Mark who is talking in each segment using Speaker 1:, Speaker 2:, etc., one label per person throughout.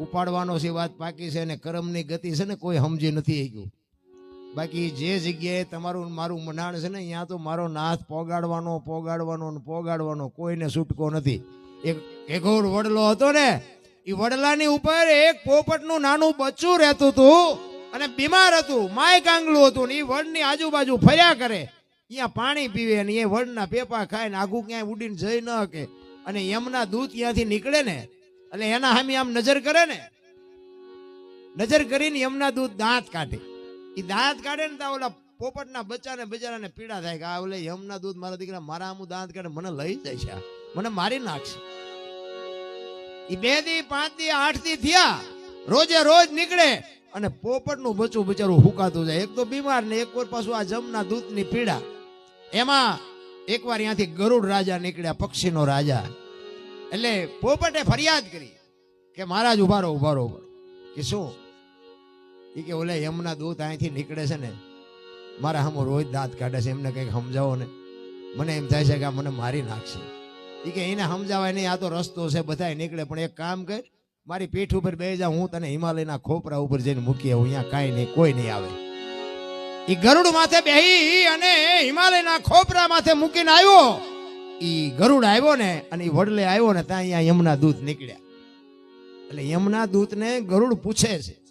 Speaker 1: ઉપાડવાનો છે વાત પાકી છે અને કર્મની ગતિ છે ને કોઈ સમજી નથી ગયું બાકી જે જગ્યાએ તમારું મારું મનાણ છે ને ત્યાં તો મારો નાથ પોગાડવાનો પોગાડવાનો ને પોગાડવાનો કોઈને છૂટકો નથી. એક એઘોર વડલો હતો ને, એ વડલાની ઉપર એક પોપટનું નાનું બચ્ચું રહેતું હતું અને બીમાર હતું માય કાંગલું હતું ને એ વડની આજુબાજુ ફર્યા કરે. અહીંયા પાણી પીવે ને એ વડના પેપા ખાય ને આઘું ક્યાંય ઉડીને જઈ ન શકે. અને યમના દૂધ ત્યાંથી નીકળે ને એટલે એના સામે આમ નજર કરે ને, નજર કરીને એમના દૂધ દાંત કાઢે. એ દાંત કાઢે ને તો ઓલા પોપટના બચ્ચાને બજારાને પીડા થાય કે આ ઓલે યમના દૂધ મારા દીકરા મારા આમું દાંત કાઢે, મને લઈ જાય છે મને મારી નાખશે. એ બે દી, પાંચ દી, આઠ દી થયા. રોજે રોજ નીકળે અને પોપટનું બચ્ચું બચારું હુકાતું જાય. એક તો બીમાર ને એક વાર પાછું આ જમના દૂધની પીડા. એમાં એકવાર ત્યાંથી ગરુડ રાજા નીકળ્યા, પક્ષીનો રાજા. એટલે પોપટે ફરિયાદ કરી કે મહારાજ ઊભા રહો ઊભા રહો કે શું? એ કે ઓલે યમના દૂત અહીંથી નીકળે છે ને, મારા હમો રોજ દાંત કાઢે છે, એમને કંઈક સમજાવો ને. મને એમ થાય છે કે આ મને મારી નાખશે. એ કે એને સમજાવાય નહીં, આ તો રસ્તો છે, બધાય નીકળે, પણ એક કામ કર, મારી પીઠ ઉપર બે જા, હું તને હિમાલયના ખોપરા ઉપર જઈને મૂકી આવું, અહીંયા કાંઈ નહીં, કોઈ નહીં આવે. એ ગરુડ માથે બેહી અને હિમાલયના ખોપરા માથે મૂકીને આવ્યો. ઈ ગરુડ આવ્યો ને અને ઈ વડલે આવ્યો ને ત્યાં અહીંયા યમના દૂત નીકળ્યા. એટલે યમના દૂતને ગરુડ પૂછે છે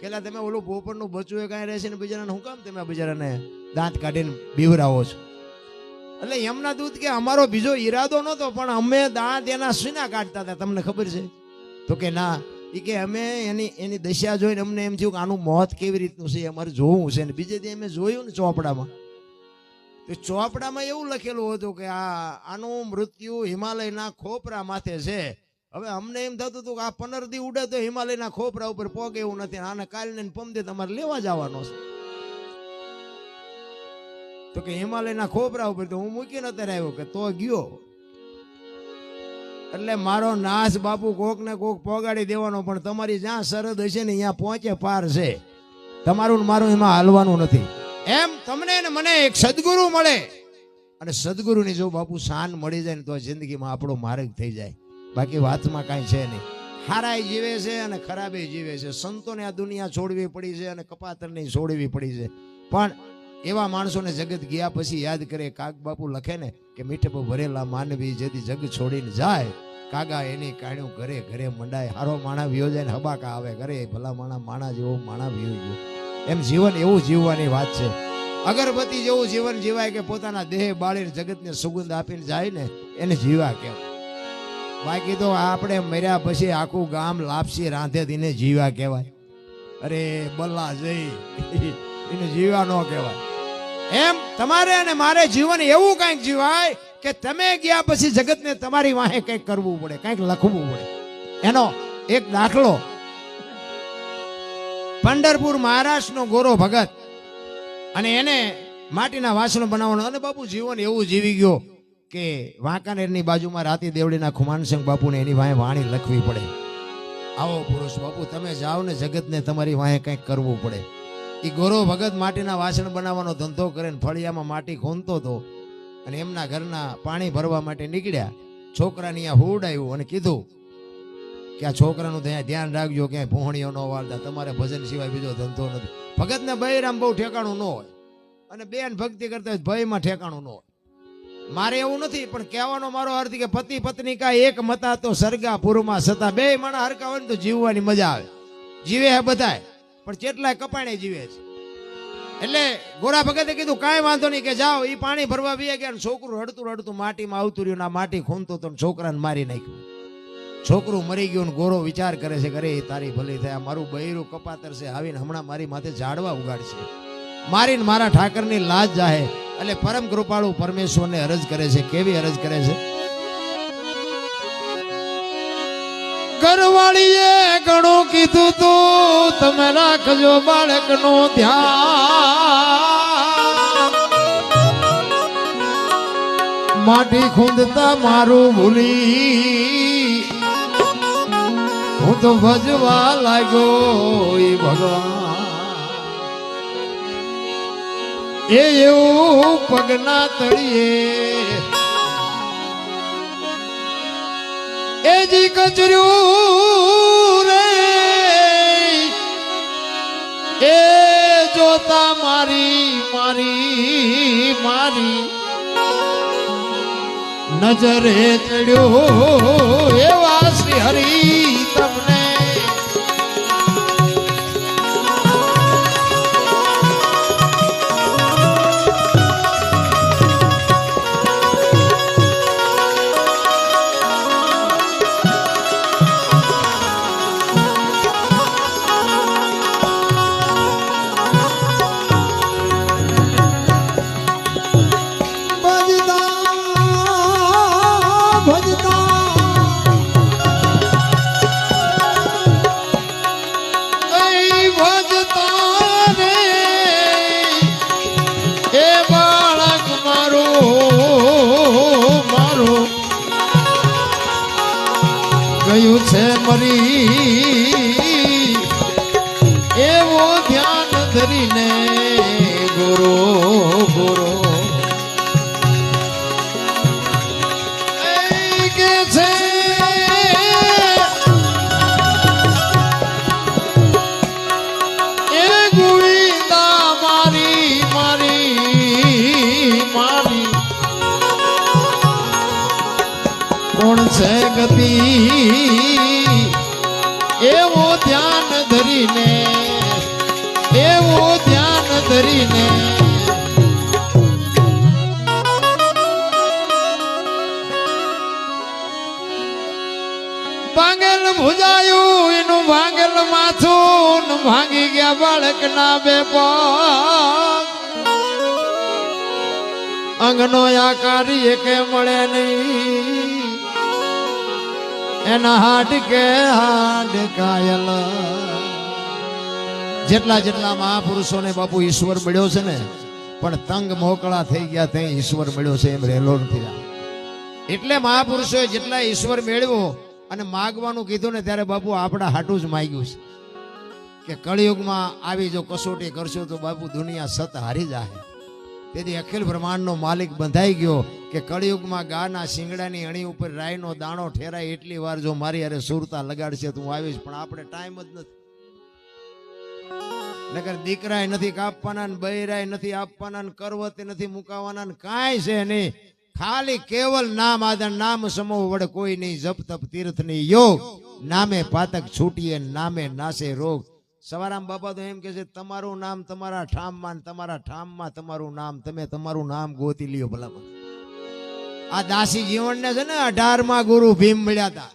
Speaker 1: કેલા તમે ઓલું પોપરનું બચવું એ કાંઈ રહેશે ને બિચારાને હું કામ તમે બિચારાને દાંત કાઢીને બીવરાવો છો? એટલે યમના દૂત કે, અમારો બીજો ઈરાદો નહોતો, પણ અમે દાંત એના સુના કાઢતા હતા. તમને ખબર છે? તો કે, ના. એ કે, અમે એની એની દશા જોઈને અમને એમ થયું કે આનું મોત કેવી રીતનું છે? અમારે જોવું છે. ને બીજે દી અમે જોયું ને ચોપડામાં. તો ચોપડામાં એવું લખેલું હતું કે આ આનું મૃત્યુ હિમાલયના ખોપરા માથે છે. હવે અમને એમ થતું હતું કે આ પંદર દી ઉડે તો હિમાલયના ખોપરા ઉપર પોગે એવું નથી, આને કાલને પમદે તમારે લેવા જવાનો છે. તો કે હિમાલયના ખોપરા ઉપર તો હું મૂકીને અત્યારે આવ્યો કે તો ગયો. એટલે મારો નાશ બાપુ કોક ને કોક પોગાડી દેવાનો, પણ તમારી જ્યાં સરહદ હશે ને ત્યાં પહોંચે પાર છે. તમારું મારું એમાં હાલવાનું નથી. એમ તમને ને મને એક સદગુરુ મળે. અને સદગુરુની જો બાપુ શાન મળી જાય ને તો જિંદગીમાં આપણો માર્ગ થઈ જાય. બાકી વાતમાં કાંઈ છે નહીં. હારાય જીવે છે અને ખરાબે જીવે છે. સંતોને આ દુનિયા છોડવી પડી છે અને કપાતરને છોડવી પડી છે. પણ એવા માણસોને જગત ગયા પછી યાદ કરે, કાગ બાપુ લખે ને કે મીઠપ ભરેલા માનવી જેથી જગ છોડીને જાય. કાગા એની કાણ્યું ઘરે ઘરે મંડાય. હારો માણા વ્યો જાય ને હબાકા આવે ઘરે. ભલા માણા માણા જેવો માણા વ્યો ગયો. એમ જીવન એવું જીવવાની વાત છે. અગરબત્તી જેવું જીવન જીવાય કે પોતાના દેહ બાળીને જગતને સુગંધ આપીને જાય ને, એને જીવા કેમ બાકી તો આપણે મર્યા પછી આખું ગામ લાપસી રાંધે દીને જીવા કહેવાય. અરે બલ્લા જઈ, એને જીવા ન કહેવાય. એમ તમારે અને મારે જીવન એવું કંઈક જીવાય કે તમે ગયા પછી જગતને તમારી વાહે કંઈક કરવું પડે, કંઈક લખવું પડે. એનો એક દાખલો પંઢરપુર મહારાષ્ટ્રનો ગોરો ભગત. અને એને માટીના વાસણો બનાવવાનું અને બાપુ જીવન એવું જીવી ગયો કે વાંકાનેરની બાજુમાં રાતી દેવડીના ખુમાનસિંહ બાપુને એની વાંહે વાણી લખવી પડે. આવો પુરુષ બાપુ, તમે જાઓ ને જગતને તમારી વાંહે કંઈક કરવું પડે. એ ગોરો ભગત માટીના વાસણ બનાવવાનો ધંધો કરે ને ફળિયામાં માટી ખૂંદતો હતો અને એમના ઘરના પાણી ભરવા માટે નીકળ્યા. છોકરાને અહીંયા આવ્યું અને કીધું કે આ છોકરાનું ત્યાં ધ્યાન રાખજો, ક્યાંય ભોહણીઓ ન વાળતા. તમારે ભજન સિવાય બીજો ધંધો નથી. ભગતને બૈરામ બહુ ઠેકાણું ન હોય. અને બેન ભક્તિ કરતા હોય ભયમાં ઠેકાણું ન હોય. મારે એવું નથી, પણ કહેવાનો મારો અર્થ કે પતિ પત્ની કા એક મતા તો સરગા પૂરમાં સતા. બે માણા હરકા હોય ને તો જીવવાની મજા આવે. જીવે હે બધાય. પણ કેટલાય કપાણે જીવે છે. એટલે ગોરા ભગતે કીધું, કાંઈ વાંધો નહીં કે જાઓ એ પાણી ભરવા વી ગયા છોકરું રડતું રડતું માટીમાં આવતું રહ્યું ના માટી ખૂનતું તો છોકરાને મારી નાખ્યું. છોકરું મરી ગયું ને ગોરો વિચાર કરે છે કરે તારી ભલી થયા મારું બૈરું કપાતર છે, આવીને હમણાં મારી માથે ઝાડવા ઉગાડશે. મારીને મારા ઠાકરની લાજ જાહે, એટલે પરમ કૃપાળુ પરમેશ્વરને અરજ કરે છે, કેવી અરજ કરે છે? ઘરવાળીએ ઘણું કીધું તું, તમે રાખજો બાળકનું ધ્યાન. માટી ખૂંદતા મારું ભૂલી હું તો ભજવા લાગ્યો એ ભગવાન. એ એવું પગના તળીએ એ જી કચર્યું રે.
Speaker 2: એ જોતા મારી મારી મારી નજરે ચડ્યો એવા શ્રી હરી. એવો ધ્યાન ધરીને. ભાંગેલ ભુજાયું એનું ભાંગેલ માથું ભાંગી ગયા બાળકના બે અંગનો આકાર એકે મળે નહીં. એના હાડ કે હાડ કાયલ. જેટલા જેટલા મહાપુરુષોને બાપુ ઈશ્વર મળ્યો છે ને, પણ તંગ મોકળા થઈ ગયા ત્યાં ઈશ્વર મળ્યો છે એમ રહેલો નથી. એટલે મહાપુરુષોએ જેટલા ઈશ્વર મેળવ્યો અને માગવાનું કીધું ને ત્યારે બાપુ આપણા હાટું જ માગ્યું છે. કે કળિયુગમાં આવી જો કસોટી કરશો તો બાપુ દુનિયા સત હારી જાય તેથી અખિલ બ્રહ્માંડનો માલિક બંધાઈ ગયો કે કળિયુગમાં ગાના શિંગડાની અણી ઉપર રાયનો દાણો ઠેરાય એટલી વાર જો મારી હારે સુરતા લગાડશે તો હું આવીશ, પણ આપણે ટાઈમ જ નથી. નકર દીકરાય નથી કાપવાના બૈરાય નથી આપવાના કરવતે નથી મુકાવાના કાંઈ છે નહીં. ખાલી કેવલ નામ આદર નામ સમૂહ વડે કોઈ નહીં. જપ તપ તીર્થની યોગ નામે પાતક છૂટીએ નામે નાશે રોગ. સવારામ બાપા તો એમ કે છે, તમારું નામ તમારા ઠામમાં તમારા ઠામમાં તમારું નામ. તમે તમારું નામ ગોતી લ્યો ભલામાં આ દાસી જીવનને છે ને અઢારમાં ગુરુ ભીમ મળ્યા હતા.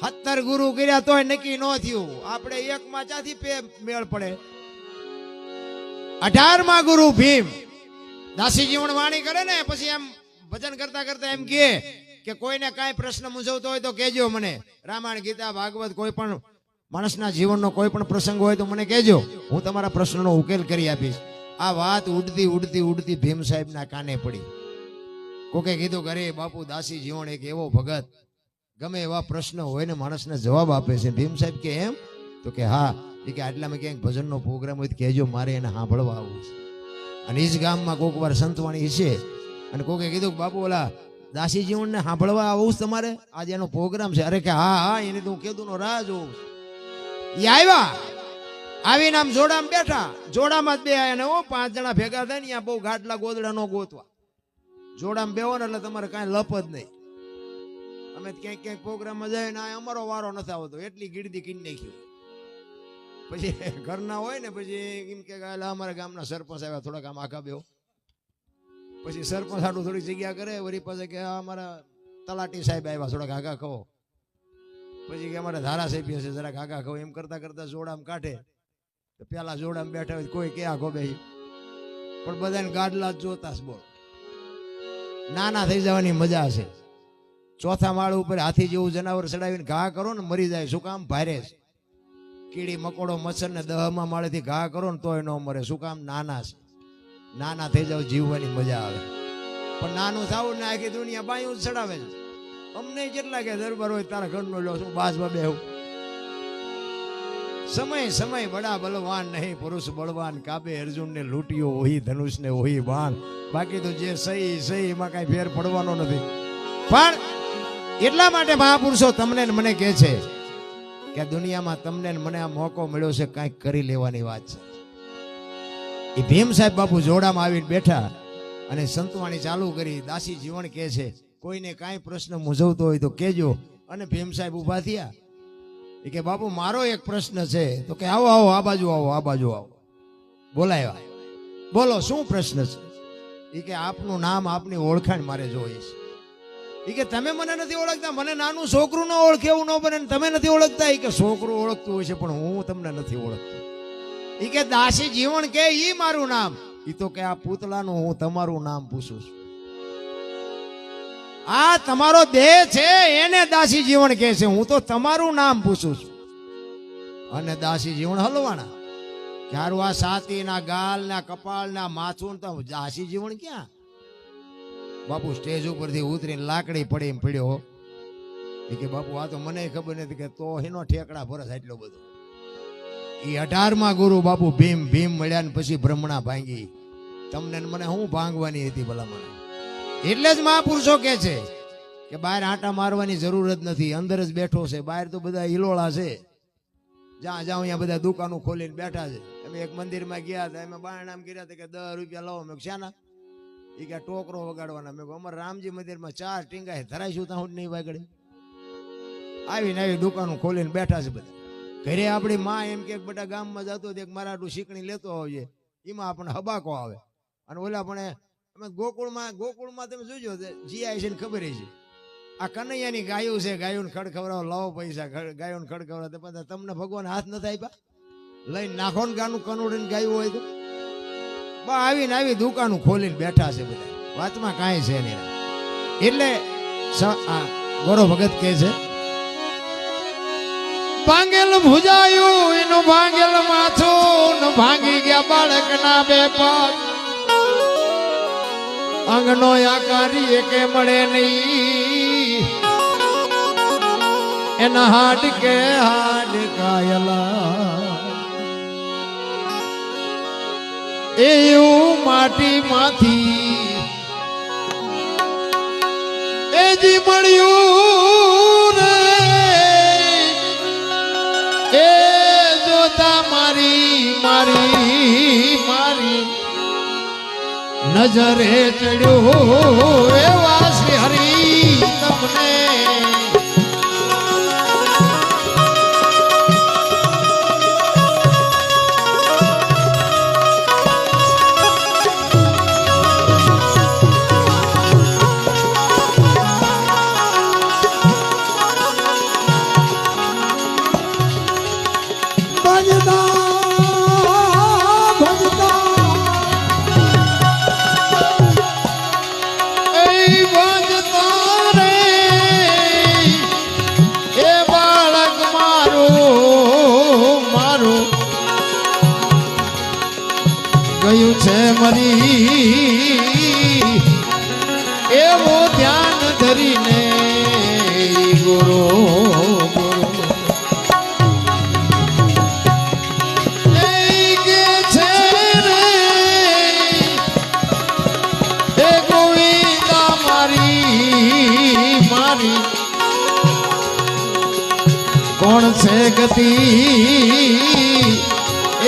Speaker 2: સત્તર ગુરુ કર્યા તોય નક્કી ન થયું. આપણે એકમાં ચાથી પે મેળ પડે. અઢારમાં ગુરુ ભીમ. દાસી જીવન વાણી કરે ને, પછી એમ ભજન કરતા કરતા એમ કહે કે કોઈને કાંઈ પ્રશ્ન મૂંઝવતો હોય તો કહેજો મને. રામાયણ, ગીતા, ભાગવત કોઈ પણ માણસના જીવનનો કોઈ પણ પ્રસંગ હોય તો મને કહેજો. હું તમારા પ્રશ્નનો ઉકેલ કરી આપીશ. આ વાત ઉડતી ઉડતી ઉડતી ભીમ સાહેબના કાને પડી. કોકે કીધું ઘરે બાપુ દાસી જીવન એક એવો ભગત ગમે એવા પ્રશ્ન હોય ને માણસને જવાબ આપે છે. ભીમ સાહેબ કે એમ? તો કે હા. કે આટલામાં ક્યાંક ભજનનો પ્રોગ્રામ હોય તો કહેજો, મારે એને સાંભળવા આવવું છે. અને એ જ ગામમાં કોક વાર સંતવાણી છે. અને કોકે કીધું કે બાપુ, ઓલા દાસી જીવનને સાંભળવા આવું તમારે? આજે એનો પ્રોગ્રામ છે. અરે કે હા હા, એને તો હું કીધું નો રાહ જોઉં. એ આવ્યા. આવીને આમ જોડામાં બેઠા. જોડામાં જ બે આયા ને ઓ પાંચ જણા ભેગા થાય ને બહુ ગાટલા ગોદડા નો ગોતવા. જોડામાં બેહો ને એટલે તમારે કાંઈ લપ જ નહીં. અમે ક્યાંક ક્યાંક પ્રોગ્રામમાં જાય ને અમારો વારો નથી આવતો. એટલી ગીરદી કીન નાખ્યું પછી ઘરના હોય ને પછી એમ કે અમારા ગામના સરપંચ આવ્યા, થોડાક આમ આખા બેહો. પછી સરપંચ આટલું થોડી જગ્યા કરે, વળી પાસે કે અમારા તલાટી સાહેબ આવ્યા, થોડાક આગા ખવો પછી કે, અમારા ધારાસભ્ય છે, જરાક આગા ખવો એમ કરતા કરતા જોડામ કાઢે. તો પેલા જોડામ બેઠા હોય, કોઈ ક્યાં આખો બે પણ બધાને ગાડલા જ જોતા બોલ. નાના થઈ જવાની મજા છે ચોથા માળ ઉપર હાથી જેવું જનાવર ચડાવીને ઘા કરો ને મરી જાય. શું કામ? ભારે કીડી, મકોડો, મચ્છર ને દહમાં માળેથી ઘા કરો ને તોય ન મરે. શું કામ? નાના છે. નાના થઈ જાવ જીવવાની મજા આવે. પણ નાનું થાવું ને આખી દુનિયા બાયું ચડાવે છે. અમને કેટલા કે દરબાર હોય તારા ઘરનો લો શું બાજમાં બેહું. સમય સમય બડા બલવાન નહીં, પુરુષ બળવાન. કાબે અર્જુનને લૂંટ્યો, ઓહી ધનુષને, ઓહી બાણ બાકી તો જે સહી સહી, એમાં કાંઈ ફેર પડવાનો નથી. પણ એટલા માટે મહાપુરુષો તમને મને કહે છે કે આ દુનિયામાં તમને મને આ મોકો મળ્યો છે, કાંઈક કરી લેવાની વાત છે. એ ભીમ સાહેબ બાપુ જોડામાં આવીને બેઠા અને સંતવાણી ચાલુ કરી, દાસી જીવન કહે છે, કોઈને કાંઈ પ્રશ્ન મૂંઝવતો હોય તો કહેજો. અને ભીમ સાહેબ ઊભા થયા. એ કે, બાપુ, મારો એક પ્રશ્ન છે. તો કે, આવો આવો, આ બાજુ આવો, આ બાજુ આવો. બોલાય બોલો, શું પ્રશ્ન છે? એ કે, આપનું નામ આપની ઓળખાણ મારે જોઈએ છે. એ કે તમે મને નથી ઓળખતા, મને નાનું છોકરું ન ઓળખે એવું ન બને તમે નથી ઓળખતા? એ કે છોકરું ઓળખતું હોય છે, પણ હું તમને નથી ઓળખતો. એ કે દાસી જીવન કે ઈ મારું નામ? એ તો કે આ પૂતળાનું હું તમારું નામ પૂછું છું. આ તમારો દેહ છે, એને દાસી જીવન કહે છે. હું તો તમારું નામ પૂછું છું. અને દાસી જીવન હલવાના. ક્યારું આ સાતીના ગાલના કપાળના માથું તો દાસી જીવન ક્યાં? બાપુ સ્ટેજ ઉપરથી ઉતરીને લાકડી પડી એમ પડ્યો. એ કે, બાપુ, આ તો મને ખબર નથી કે તો એનો ઠેકડા ભરસ એટલો બધો. એ અઢારમાં ગુરુ બાપુ ભીમ ભીમ મળ્યા ને પછી બ્રહ્મણા ભાંગી. તમને મને શું ભાંગવાની હતી ભલામણ? એટલે જ મહાપુરુષો કે છે કે બહાર આંટા મારવાની જરૂર જ નથી. અંદર જ બેઠો છે. બહાર તો બધા હિલોળા છે. જ્યાં જાઉં અહીંયા બધા દુકાનો ખોલીને બેઠા છે. અમે એક મંદિરમાં ગયા હતા. અમે બારણામ કર્યા હતા કે દસ રૂપિયા લાવો મેં શાના? એ કે ટોકરો વગાડવાના. મેં અમારે રામજી મંદિરમાં ચાર ટીંગા ધરાઈશું ત્યાં નહીં વગાડે. આવીને આવી દુકાનો ખોલીને બેઠા છે બધા. ઘરે આપણી માં એમ કે બધા ગામમાં જતો એક મરાઠું શીકણી લેતો આવજે. એમાં આપણને હબાકો આવે. અને ઓલા પણ અમે ગોકુળમાં ગોકુળમાં તમે જોજો જીઆઈ છે ને ખબર છે આ કનૈયાની ગાયો છે, ગાયોને ખડ ખવડાવો લાવો પૈસા ગાયોને ખડ ખવડાવો બધા તમને ભગવાન હાથ નથી આપ્યા? લઈને નાખો ને ગાનું કનોડીને ગાયું હોય તો. બા, આવીને આવી દુકાનું ખોલીને બેઠા છે બધા. વાતમાં કાંઈ છે નહીં. એટલે ગોરો ભગત કહે છે, ભાંગેલ ભુજાયું, એનું ભાંગેલ માથું ભાંગી ગયા બાળકના બે પગ. અંગનો આકારી એકે મળે નહીં. એના હાડ કે હાડ કાયલા. એવું માટી માંથી એ જી મળ્યું એ જોતા મારી મારી મારી નજરે ચડ્યો એવા શ્રી હરી તમને. મારી કોણ છે ગતિ?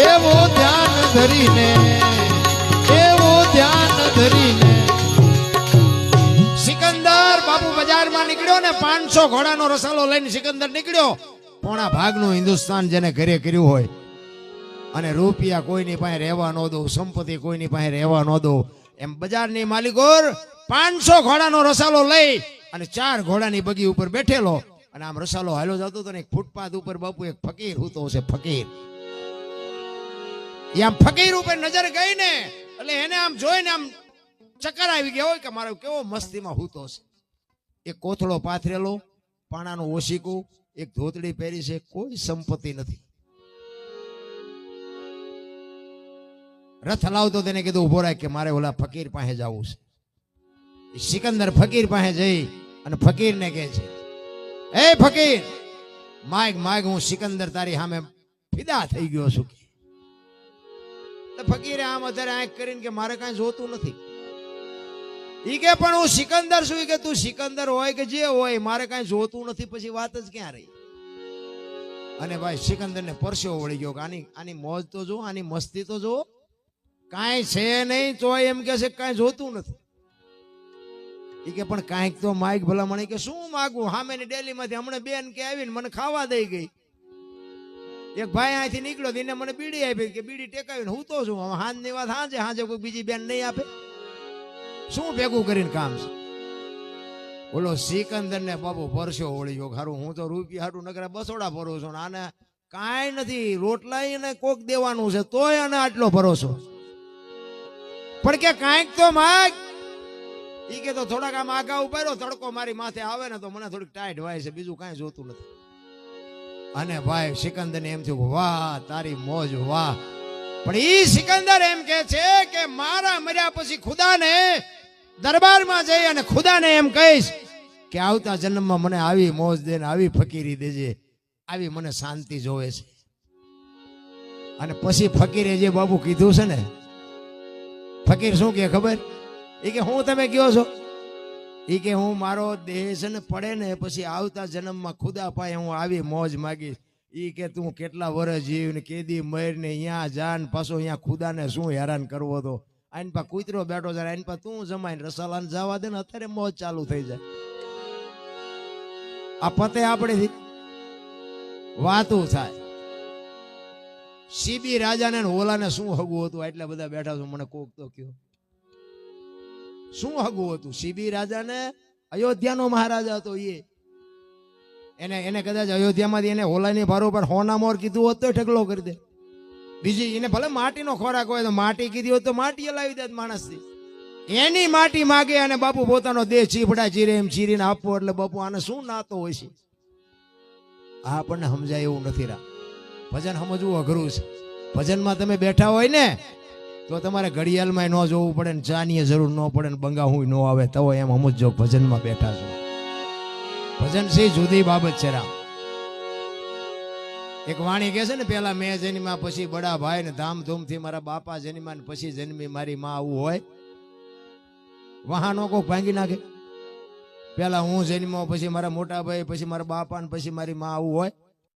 Speaker 2: એવો ધ્યાન ધરીને, એવો ધ્યાન ધરીને. ઘોડાનો રસાલો લઈને સિકંદર નીકળ્યો. પોણા ભાગનું હિન્દુસ્તાન જેને ઘરે કર્યું હોય. અને રૂપિયા કોઈની પાસે રહેવા ન દો, સંપત્તિ કોઈની પાસે રહેવા ન દો. એમ બજારની માલિકોર પાંચસો ઘોડાનો રસાલો લઈ અને ચાર ઘોડાની બગી ઉપર બેઠેલો. અને આમ રસાલો હાલો જતો હતો ને એક ફૂટપાથ ઉપર બાપુ, એક ફકીર હૂતો છે ફકીર. એ આમ ફકીર ઉપર નજર ગઈ ને એટલે એને આમ જોઈને આમ ચક્કર આવી ગયા હોય કે મારો કેવો મસ્તીમાં હૂતો છે એક કોથળો પાથરેલો, પાણાનું ઓશીકું, એક ધોતડી પહેરી છે, કોઈ સંપત્તિ નથી. રથ લાવતો તેને કીધું, ઊભો રાખ કે મારે ઓલા ફકીર પાસે જવું છે. સિકંદર ફકીર પાસે જઈ અને ફકીરને કહે છે એ ફકીર માગ માગ હું સિકંદર તારી સામે ફિદા થઈ ગયો છું. ફકીરે આમ અત્યારે આંખ કરીને કે, મારે કાંઈ જોતું નથી. ઈ કે, પણ હું સિકંદર છું. કે, તું સિકંદર હોય કે જે હોય, મારે કાંઈ જોતું નથી. પછી વાત જ ક્યાં રહી? અને ભાઈ સિકંદરને પરસેવો વળી ગયો કે, આની આની મોજ તો જો, આની મસ્તી તો જો. કાંઈ છે નહીં તો એમ કે છે કાંઈ જોતું નથી. ઈ કે, પણ કાંઈક તો માઇક ભલામણ કે, શું માગું? સામેની ડેલીમાંથી હમણાં બેન કે આવીને મને ખાવા દઈ ગઈ. એક ભાઈ અહીંથી નીકળ્યો એને મને બીડી આપી કે, બીડી ટેકાવીને હું તો છું? હવે વાત હાંજે હાંજે કોઈ બીજી બેન નહીં આપે. શું ભેગું કરીને કામ છે? બોલો સિકંદર ને બાબુ પરસ્યો વળી ગયો. ખારું, હું તો રૂપિયા હાટું નકરા બસોડા ભરો છું આને કાંઈ નથી. રોટલા એને કોક દેવાનું છે, તોય આને આટલો ભરોસો. પણ કે કાંઈક તો માગ. ઈ કે તો થોડાક આમ આગા ઉપાડ્યો તડકો મારી માથે આવે ને તો મને થોડીક ટાઈટ વાય છે, બીજું કાંઈ જોતું નથી. અને ભાઈ સિકંદર ને એમ થયું, વાહ, તારી મોજ, વાહ. પણ ઈ સિકંદર એમ કે છે કે મારા મર્યા પછી ખુદાને દરબારમાં જઈ અને ખુદાને એમ કહીશ કે આવતા જન્મમાં મને આવી મોજ દે ને આવી ફકીરી દેજે, આવી મને શાંતિ જોવે છે. અને પછી ફકીરે જે બાબુ કીધું છે ને, ફકીર શું કે ખબર? એ કે હું તમે કયો છો? એ કે હું મારો દેહ ને પડે ને પછી આવતા જન્મમાં ખુદા પાય હું આવી મોજ માગીશ. ઈ કે તું કેટલા વર્ષ જીવ ને કેદી મર ને અહીંયા જાન પાછો અહીંયા ખુદાને શું હેરાન કરવો તો? આઈન પા કૂતરો બેઠો જાય આઈન પા તું જમાઈને રસાલાને જવા દે ને અત્યારે મોજ ચાલુ થઈ જાય. આ પતે આપણેથી વાતું થાય. સીબી રાજાને ને ઓલાને શું હગવું હતું? એટલા બધા બેઠા છો, મને કોક તો કયો. શું હગું હતું? સીબી રાજાને અયોધ્યાનો મહારાજા હતો એ. એને એને કદાચ અયોધ્યામાંથી એને હોલાની ભારો પર હોના મોર કીધું હોત તો ઢગલો કરી દે. બીજી, એને ભલે માટીનો ખોરાક હોય તો માટી કીધી હોત તો માટી લાવી દે માણસથી. એની માટી માગે અને બાપુ પોતાનો દેહ ચીપડા ચીરે એમ ચીરીને આપવો એટલે બાપુ આને શું નાતો હોય છે? આ આપણને સમજાય એવું નથી રા. ભજન સમજવું અઘરું છે. ભજનમાં તમે બેઠા હોય ને તો તમારે ઘડિયાળમાં ન જોવું પડે ને ચાની જરૂર ન પડે ને બંગા હું ન આવે તો એમ સમજજો ભજનમાં બેઠા છો. ભજન છે જુદી બાબત છે રામ. એક વાણી કહે છે ને, પેલા મેં જન્મ્યા પછી બડા ભાઈ ને ધામધૂમથી મારા બાપા જન્મ્યા ને પછી જન્મી મારી માં આવું હોય. વાહનો કોક ભાંગી નાખે. પેલા હું જન્મ્યો પછી મારા મોટા ભાઈ, પછી મારા બાપા ને પછી મારી માં આવું હોય.